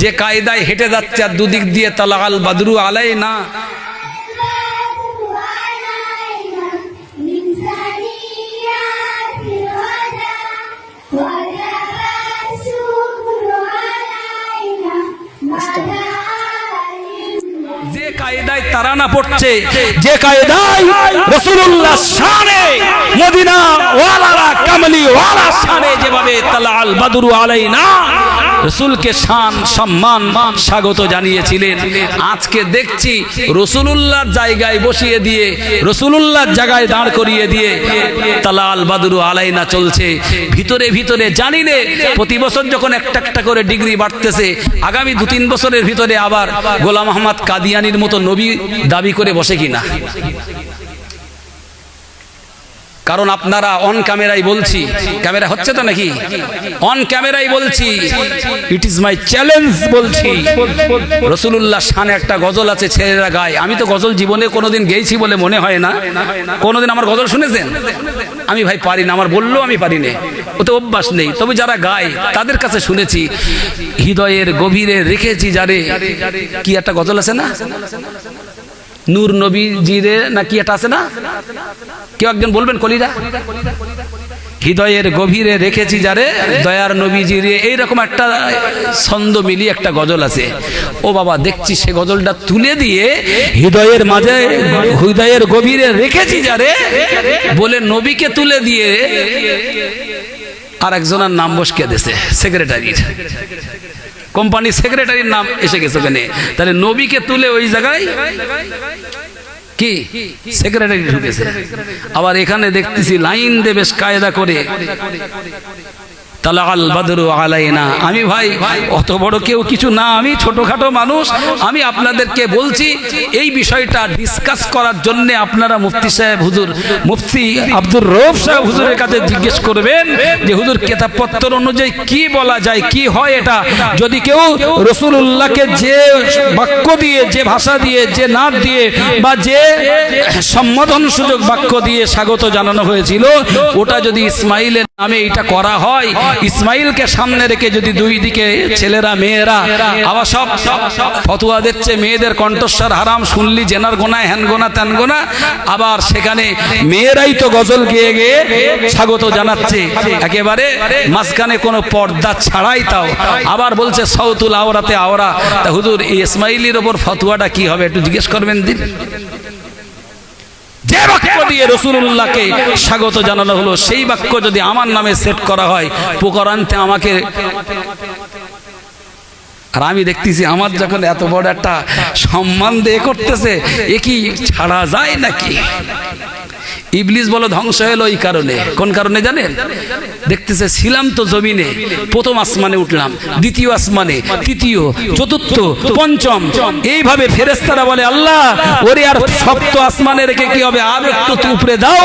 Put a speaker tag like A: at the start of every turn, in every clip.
A: যে কায়দায় হেঁটে যাচ্ছে আর দুদিক দিয়ে তালা আল বাদরু আলাই না। তারা না পড়ছে, যে কায়দায় যেভাবে তালা আল বাদুরু আলাই না রসুলকে শান, সম্মান, স্বাগত জানিয়েছিলেন। আজকে দেখছি রসুলুল্লাহর জায়গায় বসিয়ে দিয়ে, রসুলুল্লাহর জায়গায় দাঁড় করিয়ে দিয়ে তালাল বাদুরু আলাইনা চলছে। ভিতরে ভিতরে জানি নে, প্রতি বছর যখন একটা একটা করে ডিগ্রি বাড়তেছে, আগামী দু তিন বছরের ভিতরে আবার গোলাম আহমদ কাদিয়ানির মতো নবী দাবি করে বসে কিনা? কারণ আপনারা অন ক্যামেরাই বলছি। ক্যামেরা হচ্ছে তো নাকি? অন ক্যামেরাই বলছি। ইট ইজ মাই চ্যালেঞ্জ বলছি। রসুলুল্লাহ শানে একটা গজল আছে, ছেলেরা গায়। আমি তো গজল জীবনে কোনোদিন গেয়েছি বলে মনে হয় না। কোনোদিন আমার গজল শুনেছেন? আমি ভাই পারি না, আমার বললেও আমি পারি না। ওতে অভ্যাস নেই। তবে যারা গায়, তাদের কাছে শুনেছি, হৃদয়ের গভীরে রেখেছি যারে। কি একটা গজল আছে না? নূর নবীজিরে না কি একটা আছে না? কেউ একজন বলবেন কলিরা? হৃদয়ের গভীরে রেখেছি যারে দয়ার নবীজিরে। এইরকম একটা ছন্দ মিলিয়ে একটা গজল আছে। ও বাবা, দেখছি সে গজলটা তুলে দিয়ে হৃদয়ের মাঝে, হৃদয়ের গভীরে রেখেছি যারে বলে নবীকে তুলে দিয়ে আর একজনের নাম বসকে দেশে সেক্রেটারির কোম্পানির সেক্রেটারির নাম এসে গেছে ওখানে। তাহলে নবীকে তুলে ওই জায়গায় কি? সেক্রেটারি ঢুকেছে। আবার এখানে দেখতেছি লাইন দেবেশ কায়দা করে। তালাল বাদরু আলাইনা। আমি ভাই, অত বড় কেউ কিছু না, আমি ছোটখাটো মানুষ। আমি আপনাদেরকে বলছি, এই বিষয়টা ডিসকাস করার জন্য আপনারা মুফতি সাহেব হুজুর, মুফতি আব্দুর রৌফ সাহেব হুজুরের কাছে জিজ্ঞেস করবেন যে, হুজুর, কেতাবপত্র অনুযায়ী কি বলা যায়, কি হয় এটা? যদি কেউ রসুল্লাহকে যে বাক্য দিয়ে, যে ভাষা দিয়ে, যে নাচ দিয়ে বা যে সম্বোধন সুযোগ বাক্য দিয়ে স্বাগত জানানো হয়েছিল, ওটা যদি ইসমাইলের নামে এটা করা হয় ইসমাইলকে সামনে রেখে যদি দুই দিকে ছেলেরা, মেয়েরা আবার সব ফতুয়া দিচ্ছে, মেয়েদের কণ্ঠস্বর হারাম, শুনলি জেনার গোনায় হ্যান গোনা, ত্যান গোনা, আবার সেখানে মেয়েরাই তো গজল গেয়ে গিয়ে স্বাগত জানাচ্ছে। একেবারে মাঝখানে কোনো পর্দা ছাড়াই তাও আবার বলছে সৌতুল আওরাতে আওরা। তা হুজুর ইসমাইলির ওপর ফতুয়াটা কি হবে? একটু জিজ্ঞেস করবেন দিন। দিয়ে রসুল্লাহকে স্বাগত জানানো হলো। সেই বাক্য যদি আমার নামে সেট করা হয়, পোকরান্তে আমাকে আর আমি দেখতেছি আমার যখন এত বড় একটা সম্মান দিয়ে করতেছে, এ কি ছাড়া যায় নাকি? ইবলিস বলো ধ্বংস হলো এই কারণে। কোন কারণে জানেন? দেখতেছে ছিলাম তো জমিনে, প্রথম আসমানে উঠলাম, দ্বিতীয় আসমানে, তৃতীয়, চতুর্থ, পঞ্চম। এইভাবে ফেরেস্তারা বলে, আল্লাহ, ওরে আর সপ্ত আসমানে রেখে কি হবে? আর একটু উপরে দাও।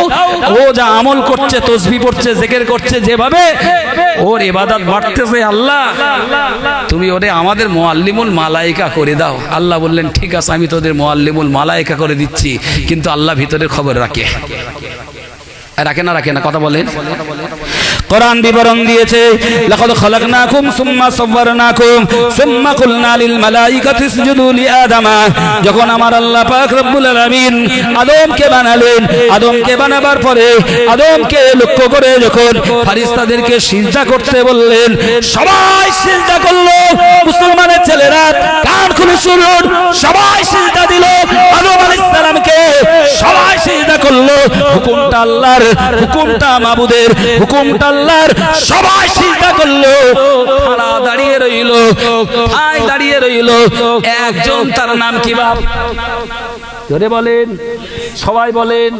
A: ও যা আমল করছে, তসবি পড়ছে, জেকের করছে, যেভাবে ওর এবাদত বাড়তেছে, আল্লাহ, তুমি ওরে আমাদের মোয়াল্লিমুল মালাইকা করে দাও। আল্লাহ বললেন, ঠিক আছে, আমি তোদের মোয়াল্লিমুল মালাইকা করে দিচ্ছি, কিন্তু আল্লাহ ভিতরের খবর রাখে। রাখে না রাখে না, কথা বলেন।
B: কোরআন বিবরণ দিয়েছে, লাকাদ খালাকনাকুম সুম্মা সাওয়ারনাকুম, সুম্মা কুলনা লিল মালাইকাতি ইসজুদু লিআদামা যখন আমার আল্লাহ পাক রব্বুল আলামিন আদমকে বানালেন, আদমকে বানাবার পরে আদমকে লক্ষ্য করে যখন ফেরেশতাদেরকে সিজদা করতে বললেন, সবাই সিজদা করল। মুসলমানের ছেলেরা কান খুলে শুনুন, সবাই সিজদা দিল। আদম আলাইহিস সালামকে হুকুমটা আল্লাহর, হুকুমটা মাবুদের, হুকুমটা আল্লাহর। সবাই সিজদা করল
A: দাঁড়িয়ে রইল দাঁড়িয়ে রইল, একজন তার নাম কি বাপ? ধরে বলেন, সবাই বলেন।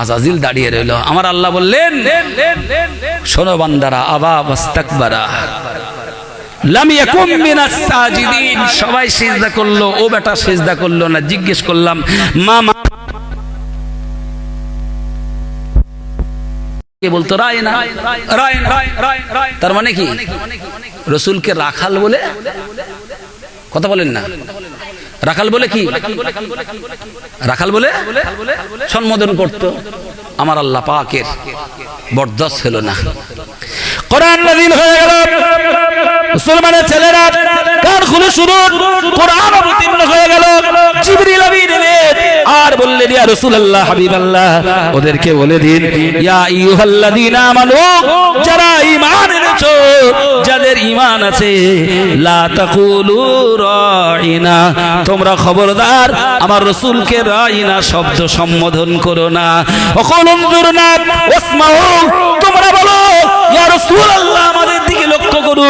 A: আজাজিল দাঁড়িয়ে রইল। আমার আল্লাহ বললেন, শোনো বান্দারা, আবা বাস্তাকবারা সবাই সিজদা করল, ও বেটা সিজদা করল না, জিজ্ঞেস করলাম মা মা কে বলতো, রায় না, রায় তার মানে কি? রসুলকে রাখাল বলে কথা বলেন না। রাখাল বলে কি? রাখাল বলে সম্বোধন করত, আমার আল্লাহ পাকের বরদাস্ত হলো না।
B: কোরআন নাযিল হয়ে গেল।
A: মুসলমানের ছেলেরা কান খুলে শুনুন, কোরআন অবতীর্ণ হয়ে গেল। জিবরিল আমিন আর বললেন, ইয়া রাসূলুল্লাহ, হাবিবাল্লাহ। ওদেরকে বলে দিন যারা ঈমান এনেছো, যাদের ইমান আছে, লা তোমরা খবরদার, আমার রাসূলকে রাইনা শব্দ সম্বোধন করো না।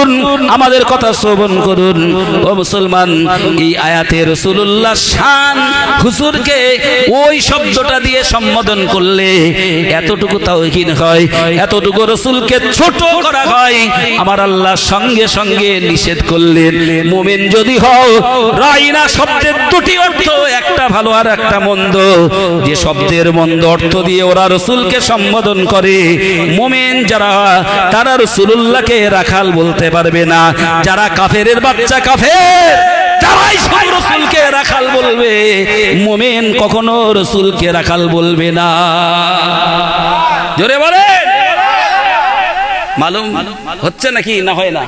A: করুন, আমাদের কথা শ্রবণ করুন। ও মুসলমান, এই আয়াতে রসুল্লাহ শান হুজুরকে ওই শব্দটা দিয়ে সম্বোধন করলে এতটুকু তাওহীন হয়, এতটুকু রসুলকে ছোট করা হয়। আমার আল্লাহ সঙ্গে সঙ্গে নিষেধ করলেন, মোমেন যদি হও রাইনা শব্দের দুটি অর্থ, একটা ভালো আর একটা মন্দ। যে শব্দের মন্দ অর্থ দিয়ে ওরা রসুলকে সম্বোধন করে, মোমেন যারা, তারা রসুল্লাহকে রাখাল বলতে পারবে না। যারা কাফেরের বাচ্চা কাফের, তারাই শুধু রসুলকে রাখাল বলবে। মোমেন কখনো রসুলকে রাখাল বলবে না। জোরে বলে মালুম হচ্ছে নাকি না হয় না?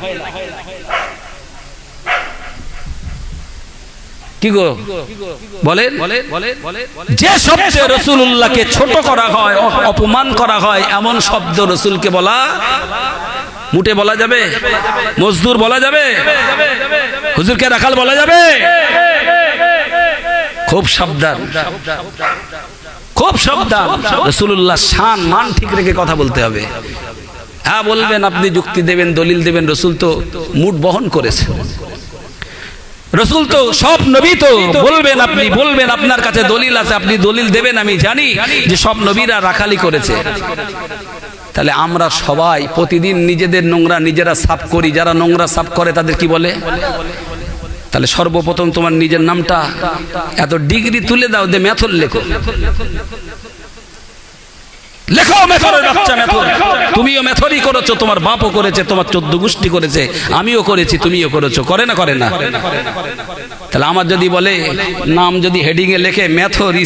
A: কি গো? বলেন। যে শব্দে রসুল্লাহকে ছোট করা হয়, অপমান করা হয়, এমন শব্দ রসুলকে বলা মুটে বলা যাবে? মজদুর বলা যাবে? হুজুরকে রাখাল বলা যাবে? খুব সাবধান। খুব সাবধান। রসুল্লাহ শান, মান ঠিক রেখে কথা বলতে হবে। হ্যাঁ বলবেন, আপনি যুক্তি দেবেন, দলিল দেবেন, রসুল তো মুঠ বহন করেছে রসুল তো সব নবী তো বলবেন আপনি বলবেন আপনার কাছে দলিল আছে আপনি দলিল দেবেন আমি জানি যে সব নবীরা রাখালি করেছে। তাহলে আমরা সবাই প্রতিদিন নিজেদের নোংরা নিজেরা সাফ করি যারা নোংরা সাফ করে তাদের কি বলে? তাহলে সর্বপ্রথম তোমার নিজের নামটা এত ডিগ্রি তুলে দাও দে মেথর লেখো। লেখো মেথরের বাচ্চা মেথর। তুমিও তোমার বাপও করেছে, তোমার করেছে, আমিও করেছি, তুমিও করে না করে না। তাহলে আমার যদি বলে, নাম যদি লেখে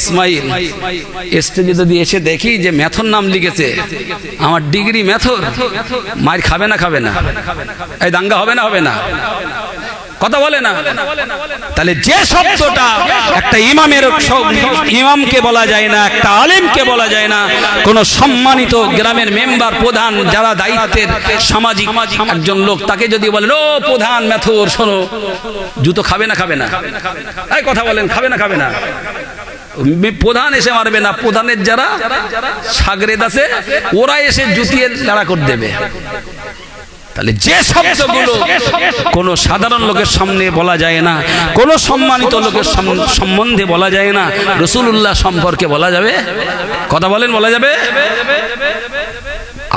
A: ইসমাইল যদি এসে দেখি যে নাম লিখেছে, আমার ডিগ্রি মেথর, মায়ের খাবে না খাবে না। এই দাঙ্গা হবে না হবে না। কথা বলে না। তাহলে যে শব্দটা একটা ইমামের ইমামকে বলা যায় না, একটা আলেমকে বলা যায় না, কোন সম্মানিত গ্রামের মেম্বার, প্রধান যারা দায়িত্বের সামাজিক একজন লোক, তাকে যদি বলেন, ও প্রধান মেথর শোনো, জুতো খাবে না খাবে না? তাই কথা বলেন, খাবে না খাবে না। প্রধান এসে মারবে না, প্রধানের যারা সাগরেদ আছে, ওরা এসে জুতিয়ে লাড়া করে দেবে। তাহলে যে শব্দগুলো কোনো সাধারণ লোকের সামনে বলা যায় না কোনো সম্মানিত লোকের সম্বন্ধে বলা যায় না রসুল্লাহ সম্পর্কে বলা যাবে? কথা বলেন বলা যাবে?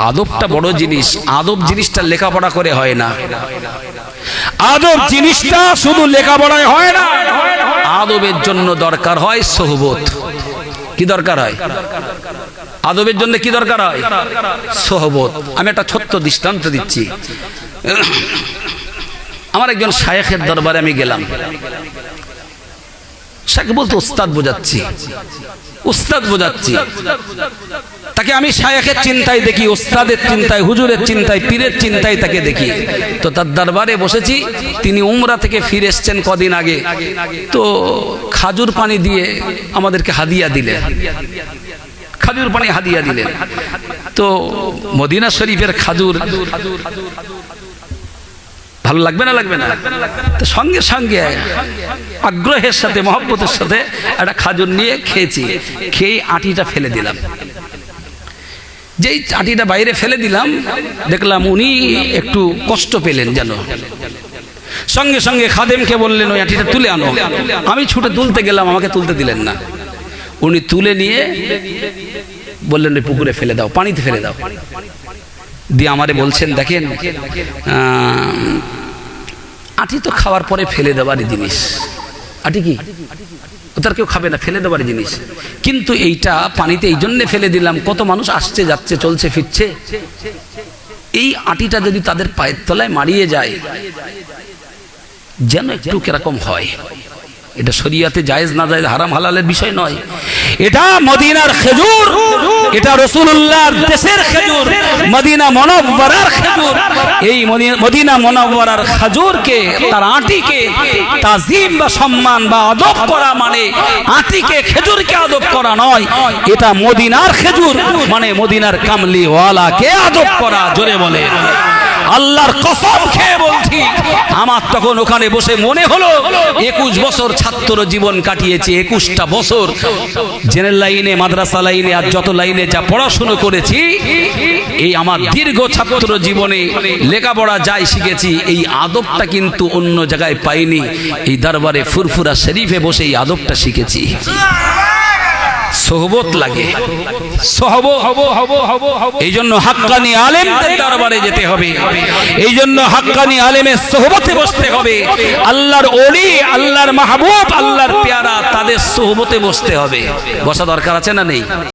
A: আদবটা বড় জিনিস আদব জিনিসটা লেখাপড়া করে হয় না। আদব জিনিসটা শুধু লেখাপড়ায় হয় না আদবের জন্য দরকার হয় সোহবত। কি দরকার হয়? আদবের জন্য কি দরকার হয়? সোহবত। আমি একটা ছোট্ট দৃষ্টান্ত দিচ্ছি। আমার একজন শায়েখের দরবারে আমি গেলাম। শাকে বলতে, উস্তাদ বোঝাচ্ছি। উস্তাদ বোঝাচ্ছি। তাকে আমি শায়েখের চিন্তায় দেখি, উস্তাদের চিন্তায়, হুজুরের চিন্তায়, পীরের চিন্তায় তাকে দেখি। তো তার দরবারে বসেছি, তিনি উমরা থেকে ফিরে এসছেন কদিন আগে। তো খাজুর পানি দিয়ে আমাদেরকে হাদিয়া দিলেন। খাজুর পানি হাদিয়া দিলেন। তো মদিনা শরীফের খাজুর ভালো লাগবে না লাগবে না? তো সঙ্গে সঙ্গে আগ্রহের সাথে, মহব্বতের সাথে একটা খাজুর নিয়ে খেয়েছি। খেয়ে আটিটা ফেলে দিলাম। যেই আটিটা বাইরে ফেলে দিলাম, দেখলাম উনি একটু কষ্ট পেলেন যেন। সঙ্গে সঙ্গে খাদেমকে বললেন, ওই আটিটা তুলে আনো। আমি ছুটে তুলতে গেলাম, আমাকে তুলতে দিলেন না। উনি তুলে নিয়ে বললেন, ওই পুকুরে ফেলে দাও, পানিতে ফেলে দাও। দিয়ে আমারে বলছেন, দেখেন আটি তো খাওয়ার পরে ফেলে দেওয়ারই জিনিস। আটি কি? তার কেউ খাবে না, ফেলে দেওয়ার জিনিস। কিন্তু এইটা পানিতে এই জন্যে ফেলে দিলাম, কত মানুষ আসছে, যাচ্ছে, চলছে, ফিরছে। এই আটিটা যদি তাদের পায়ের তলায় মারিয়ে যায়, যেন একটু কীরকম হয়।
C: এটা শরিয়াতে জায়েজ না জায়েজ, হারাম হালালের বিষয় নয়।
A: এটা মদিনার খেজুর, এটা রসুল্লাহর দেশের খেজুর, মদিনা মনব্বরার খেজুর। এই মদি- মদিনা মনব্বরার খেজুরকে, তার আটিকে তাজিম বা সম্মান বা আদব করা মানে আটিকে খেজুরকে আদব করা নয়। এটা মদিনার খেজুর মানে মদিনার কামলিওয়ালাকে আদব করা, জোরে বলে। আল্লাহর কসম খেয়ে বলছি, আমার তখন ওখানে বসে মনে হলো, একুশ বছর ছাত্র জীবন কাটিয়েছি, একুশটা বছর। জেনারেল লাইনে, মাদ্রাসা লাইনে, আর যত লাইনে যা পড়াশুনো করেছি, এই আমার দীর্ঘ ছাত্র জীবনে লেখাপড়া যাই শিখেছি, এই আদবটা কিন্তু অন্য জায়গায় পাইনি। এই দরবারে ফুরফুরা শরীফে বসে এই আদবটা শিখেছি। সোহবত লাগে। এই জন্য হাক্কানি আলেমদের দরবারে যেতে হবে। এই জন্য হাক্কানি আলেমের সোহবতে বসতে হবে। আল্লাহর ওলি, আল্লাহর মাহবুব, আল্লাহর পেয়ারা তাদের সোহবতে বসতে হবে। বসা দরকার আছে না নেই?